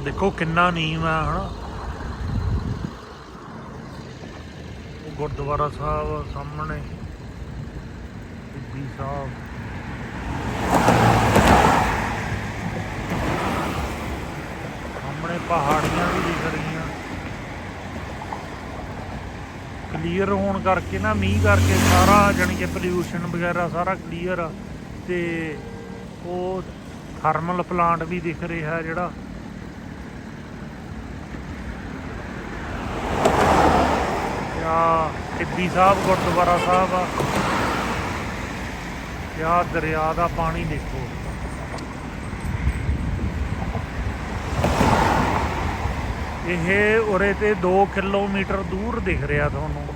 ਉਹ ਦੇਖੋ ਕਿੰਨਾ ਨੀਮ ਹੈ, ਹਨਾ। ਉਹ ਗੁਰਦੁਆਰਾ ਸਾਹਿਬ ਸਾਹਮਣੇ, ਬੀਬੀ ਸਾਹਿਬ। ਸਾਹਮਣੇ ਪਹਾੜੀਆਂ ਵੀ ਦਿਖ ਰਹੀਆਂ। ਕਲੀਅਰ ਹੋਣ ਕਰਕੇ ਨਾ, ਮੀਂਹ ਕਰਕੇ ਸਾਰਾ ਜਾਣੀ ਕਿ ਪੋਲਿਊਸ਼ਨ ਵਗੈਰਾ ਸਾਰਾ ਕਲੀਅਰ ਆ। ਤੇ ਉਹ ਥਰਮਲ ਪਲਾਂਟ ਵੀ ਦਿਖ ਰਿਹਾ ਜਿਹੜਾ। ਆ ਟਿੱਬੀ ਸਾਹਿਬ, ਗੁਰਦੁਆਰਾ ਸਾਹਿਬ ਆ। ਤੇ ਆਹ ਦਰਿਆ ਦਾ ਪਾਣੀ ਦੇਖੋ। ਇਹ ਉਰੇ ਤੇ 2 ਕਿਲੋਮੀਟਰ ਦੂਰ ਦਿਖ ਰਿਹਾ ਤੁਹਾਨੂੰ।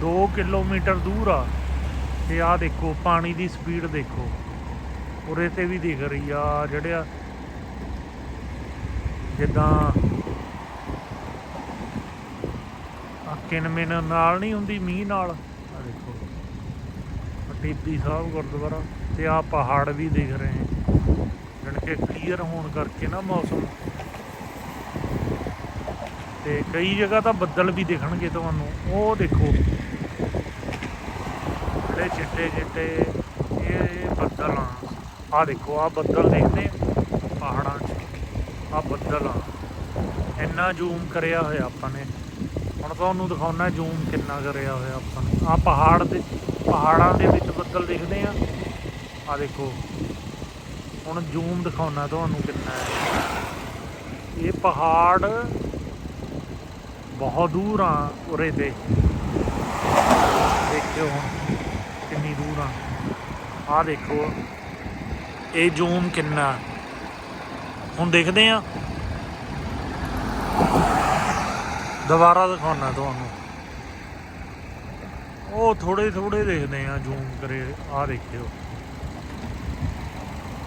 2 ਕਿਲੋਮੀਟਰ ਦੂਰ ਆ। ਤੇ ਆਹ ਦੇਖੋ, ਪਾਣੀ ਦੀ ਸਪੀਡ ਦੇਖੋ। ਉਰੇ ਤੇ ਵੀ ਦਿਖ ਰਹੀ ਆ ਜਿਹੜੇ ਆ ਜਿੱਦਾਂ ਆ ਕਿਨਮਿਨ ਨਾਲ ਨਹੀਂ ਹੁੰਦੀ, ਮੀਂਹ ਨਾਲ। ਆ ਦੇਖੋ। ਆਹ ਟੀਪੀ ਸਾਹਿਬ ਗੁਰਦੁਆਰਾ ਤੇ ਆ ਪਹਾੜ ਵੀ ਦਿਖ ਰਹੇ ਹੈ ਜਣ ਕਿ ਕਲੀਅਰ ਹੋਣ ਕਰਕੇ ਨਾ ਮੌਸਮ। ਤੇ ਕਈ ਜਗ੍ਹਾ ਤਾਂ ਬੱਦਲ ਵੀ ਦਿਖਣਗੇ ਤੁਹਾਨੂੰ। ਉਹ ਦੇਖੋ। ਜਿਹੜੇ ਚਿੱਟੇ ਚਿੱਟੇ ਇਹ ਬੱਦਲ ਆ। ਆ ਦੇਖੋ ਆ ਬੱਦਲ ਦੇਖਦੇ ਪਹਾੜਾਂ 'ਚ। ਆ ਬੱਦਲ ਆ। ਇੰਨਾ ਜ਼ੂਮ ਕਰਿਆ ਹੋਇਆ ਆਪਾਂ ਨੇ। ਹੁਣ ਤੁਹਾਨੂੰ ਦਿਖਾਉਣਾ ਜ਼ੂਮ ਕਿੰਨਾ ਕਰਿਆ ਹੋਇਆ ਆਪਾਂ ਨੂੰ। ਆ ਪਹਾੜ ਦੇ ਪਹਾੜਾਂ ਦੇ ਵਿੱਚ ਬੱਦਲ ਦਿਖਦੇ ਆ। ਆ ਦੇਖੋ। ਹੁਣ ਜ਼ੂਮ ਦਿਖਾਉਣਾ ਤੁਹਾਨੂੰ ਕਿੰਨਾ ਹੈ। ਇਹ ਪਹਾੜ ਬਹੁਤ ਦੂਰ ਆ ਉਰੇ ਤੇ। ਦੇਖਿਓ ਹੁਣ ਕਿੰਨੀ ਦੂਰ ਆ। ਆ ਦੇਖੋ। ਇਹ ਜ਼ੂਮ ਕਿੰਨਾ। ਹੁਣ ਦੇਖਦੇ ਆ। ਦੁਬਾਰਾ ਦਿਖਾਉਣਾ ਤੁਹਾਨੂੰ। ਉਹ ਥੋੜੇ ਥੋੜੇ ਦੇਖਦੇ ਆ ਜ਼ੂਮ ਕਰੇ ਆ ਦੇਖਿਓ।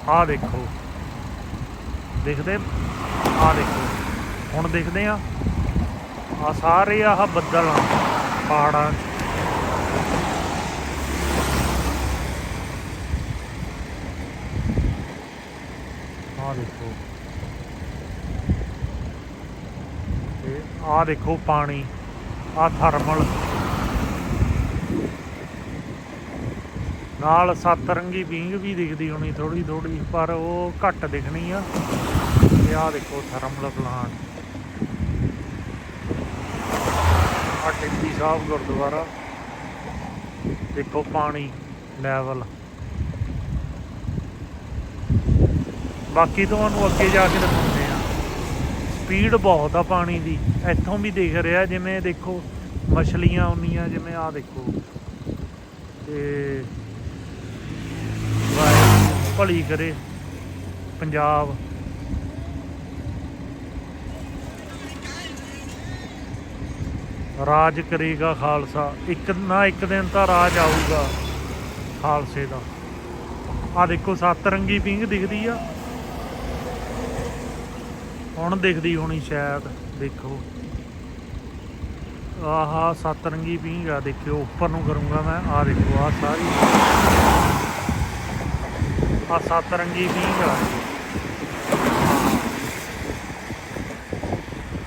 ਆ ਦੇਖੋ। ਦੇਖਦੇ ਆ ਦੇਖੋ। ਹੁਣ ਦੇਖਦੇ ਆ ਆ ਸਾਰੇ ਆਹ ਬੱਦਲ ਆ, ਪਹਾੜਾਂ 'ਚ। ਆ ਦੇਖੋ। ਆਹ ਦੇਖੋ ਪਾਣੀ ਆਹ ਥਰਮਲ। ਨਾਲ ਸੱਤ ਰੰਗੀ ਬੀਂਗ ਵੀ ਦਿਖਦੀ ਹੋਣੀ ਥੋੜੀ ਥੋੜੀ ਪਰ ਉਹ ਘੱਟ ਦਿਖਣੀ ਆ। ਤੇ ਆ ਦੇਖੋ ਥਰਮਲ ਪਲਾਂਟ। ਆ ਟਿੱਬੀ ਸਾਹਿਬ ਗੁਰਦੁਆਰਾ। ਦੇਖੋ ਪਾਣੀ ਲੈਵਲ। ਬਾਕੀ ਤੁਹਾਨੂੰ ਅੱਗੇ ਜਾ ਕੇ ਦਿਖਾਉਂਦੇ। ਸਪੀਡ ਬਹੁਤ ਆ ਪਾਣੀ ਦੀ। ਇੱਥੋਂ ਵੀ ਦਿਖ ਰਿਹਾ, ਜਿਵੇਂ ਦੇਖੋ, ਮਛਲੀਆਂ ਹੁੰਦੀਆਂ ਜਿਵੇਂ ਆ ਦੇਖੋ। ਤੇ ਵਾਹਿਗੁਰੂ, ਭਲੀ ਕਰੇ ਪੰਜਾਬ। ਰਾਜ ਕਰੇਗਾ ਖਾਲਸਾ। ਇੱਕ ਨਾ ਇੱਕ ਦਿਨ ਤਾਂ ਰਾਜ ਆਊਗਾ ਖਾਲਸੇ ਦਾ। ਆ ਦੇਖੋ, ਸੱਤ ਰੰਗੀ ਪਿੰਗ ਦਿਖਦੀ ਆ। ਹੁਣ ਦਿਖਦੀ ਹੋਣੀ ਸ਼ਾਇਦ, ਦੇਖੋ। ਆਹਾ, ਸੱਤ ਰੰਗੀ ਪਿੰਗ ਆ, ਦੇਖਿਓ, ਉੱਪਰ ਨੂੰ ਕਰੂੰਗਾ ਮੈਂ। ਆ ਦੇਖੋ ਆ ਸਾਰੀ। ਆ ਸੱਤ ਰੰਗੀ ਪਿੰਗ ਆ।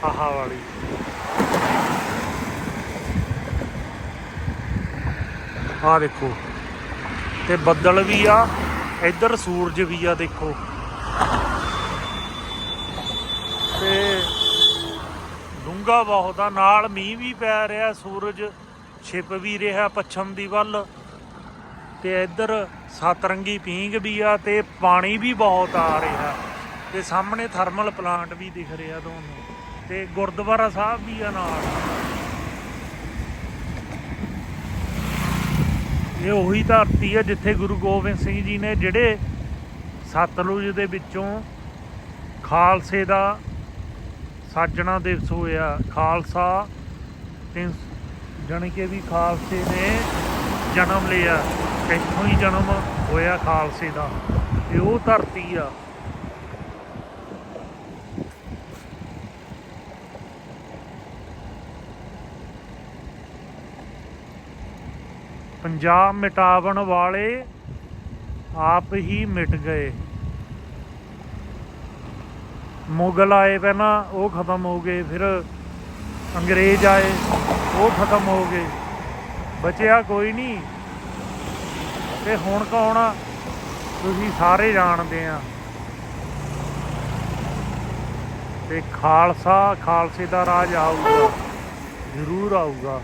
ਆਹਾ ਵਾਲੀ। ਆ ਦੇਖੋ, ਤੇ ਬੱਦਲ ਵੀ ਆ। ਇੱਧਰ ਸੂਰਜ ਵੀ ਆ, ਦੇਖੋ। ਤੇ ਡੂੰਗਾ ਬਹੁਤ ਆ, ਨਾਲ ਮੀਂਹ ਵੀ ਪੈ ਰਿਹਾ, ਸੂਰਜ ਛਿਪ ਵੀ ਰਿਹਾ ਪੱਛਮ ਦੀ ਵੱਲ। ਤੇ ਇੱਧਰ ਸਤਰੰਗੀ ਪੀਂਗ ਵੀ ਆ ਤੇ ਪਾਣੀ ਵੀ ਬਹੁਤ ਆ ਰਿਹਾ। ਤੇ ਸਾਹਮਣੇ ਥਰਮਲ ਪਲਾਂਟ ਵੀ ਦਿਖ ਰਿਹਾ ਤੁਹਾਨੂੰ ਤੇ ਗੁਰਦੁਆਰਾ ਸਾਹਿਬ ਵੀ ਆ ਨਾਲ। ਇਹ ਉਹੀ ਧਰਤੀ ਹੈ ਜਿੱਥੇ ਗੁਰੂ ਗੋਬਿੰਦ ਸਿੰਘ ਜੀ ਨੇ ਜਿਹੜੇ ਸਤਲੁਜ ਦੇ ਵਿੱਚੋਂ ਖਾਲਸੇ ਦਾ ਸਾਜਣਾ ਦਿਵਸ ਹੋਇਆ। ਖਾਲਸਾ ਤਿੰਨ ਜਾਣੀ ਕਿ ਵੀ ਖਾਲਸੇ ਨੇ ਜਨਮ ਲਿਆ। ਇੱਥੋਂ ਹੀ ਜਨਮ ਹੋਇਆ ਖਾਲਸੇ ਦਾ। ਇਹ ਉਹ ਧਰਤੀ ਆ। ਪੰਜਾਬ ਮਿਟਾਵਣ ਵਾਲੇ ਆਪ ਹੀ ਮਿਟ ਗਏ। ਮੁਗਲ ਆਏ ਪਹਿਲਾਂ, ਉਹ ਖਤਮ ਹੋ ਗਏ, ਫਿਰ ਅੰਗਰੇਜ਼ ਆਏ, ਉਹ ਖਤਮ ਹੋ ਗਏ। ਬਚਿਆ ਕੋਈ ਨਹੀਂ। ਤੇ ਹੁਣ ਕੌਣ ਆ? ਤੁਸੀਂ ਸਾਰੇ ਜਾਣਦੇ ਆ। ਤੇ ਖਾਲਸਾ, ਖਾਲਸੇ ਦਾ ਰਾਜ ਆਊਗਾ। ਜ਼ਰੂਰ ਆਊਗਾ।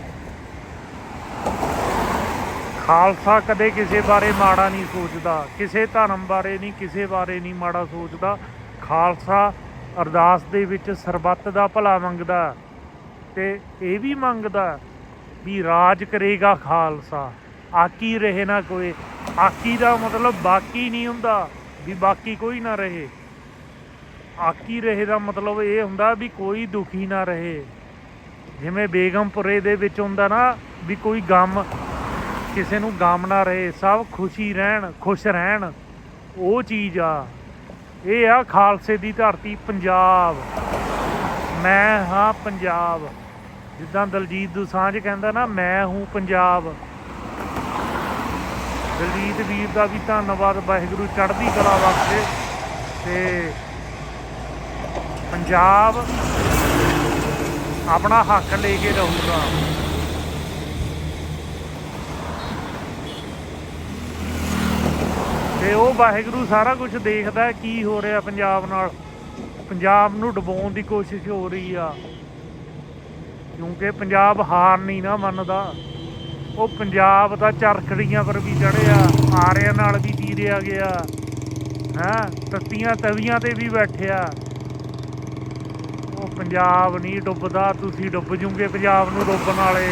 ਖਾਲਸਾ ਕਦੇ ਕਿਸੇ ਬਾਰੇ ਮਾੜਾ ਨਹੀਂ ਸੋਚਦਾ। ਕਿਸੇ ਧਰਮ ਬਾਰੇ ਨਹੀਂ, ਕਿਸੇ ਬਾਰੇ ਨਹੀਂ ਮਾੜਾ ਸੋਚਦਾ। ਖਾਲਸਾ ਅਰਦਾਸ ਦੇ ਵਿੱਚ ਸਰਬੱਤ ਦਾ ਭਲਾ ਮੰਗਦਾ ਤੇ ਇਹ ਵੀ ਮੰਗਦਾ ਵੀ ਰਾਜ ਕਰੇਗਾ ਖਾਲਸਾ। ਆਕੀ ਰਹੇ ਨਾ ਕੋਈ। ਆਕੀ ਦਾ ਮਤਲਬ ਬਾਕੀ ਨਹੀਂ ਹੁੰਦਾ ਵੀ ਬਾਕੀ ਕੋਈ ਨਾ ਰਹੇ। ਆਕੀ ਰਹੇ ਦਾ ਮਤਲਬ ਇਹ ਹੁੰਦਾ ਵੀ ਕੋਈ ਦੁਖੀ ਨਾ ਰਹੇ। ਜਿਵੇਂ ਬੇਗਮਪੁਰੇ ਦੇ ਵਿੱਚ ਹੁੰਦਾ ਨਾ ਵੀ ਕੋਈ ਗਮ, ਕਿਸੇ ਨੂੰ ਗਮ ਨਾ ਰਹੇ, ਸਭ ਖੁਸ਼ੀ ਰਹਿਣ, ਖੁਸ਼ ਰਹਿਣ। ਉਹ ਚੀਜ਼ ਆ। ਇਹ ਆ ਖਾਲਸੇ ਦੀ ਧਰਤੀ, ਪੰਜਾਬ। ਮੈਂ ਹਾਂ ਪੰਜਾਬ। ਜਿੱਦਾਂ ਦਲਜੀਤ ਦੋਸਾਂਝ ਕਹਿੰਦਾ ਨਾ, ਮੈਂ ਹੂੰ ਪੰਜਾਬ। ਦਲਜੀਤ ਵੀਰ ਦਾ ਵੀ ਧੰਨਵਾਦ, ਵਾਹਿਗੁਰੂ ਚੜ੍ਹਦੀ ਕਲਾ ਵਾਸਤੇ। ਤੇ ਪੰਜਾਬ ਆਪਣਾ ਹੱਕ ਲੈ ਕੇ ਰਹੂਗਾ। ਤੇ ਉਹ ਵਾਹਿਗੁਰੂ ਸਾਰਾ ਕੁਝ ਦੇਖਦਾ ਕੀ ਹੋ ਰਿਹਾ ਪੰਜਾਬ ਨਾਲ। ਪੰਜਾਬ ਨੂੰ ਡੁਬਾਉਣ ਦੀ ਕੋਸ਼ਿਸ਼ ਹੋ ਰਹੀ ਆ। ਕਿਉਂਕਿ ਪੰਜਾਬ ਹਾਰ ਨਹੀਂ ਨਾ ਮੰਨਦਾ। ਉਹ ਪੰਜਾਬ ਦਾ ਚਰਖੜੀਆਂ ਪਰ ਵੀ ਚੜਿਆ ਆਰਿਆਂ ਨਾਲ ਵੀ ਚੀਰਿਆ ਗਿਆ। ਹਾਂ, ਤੱਤੀਆਂ ਤਵੀਆਂ ਤੇ ਵੀ ਬੈਠਿਆ। ਉਹ ਪੰਜਾਬ ਨਹੀਂ ਡੁੱਬਦਾ, ਤੁਸੀਂ ਡੁੱਬ ਜੂਗੇ ਪੰਜਾਬ ਨੂੰ ਡੁੱਬਣ ਵਾਲੇ।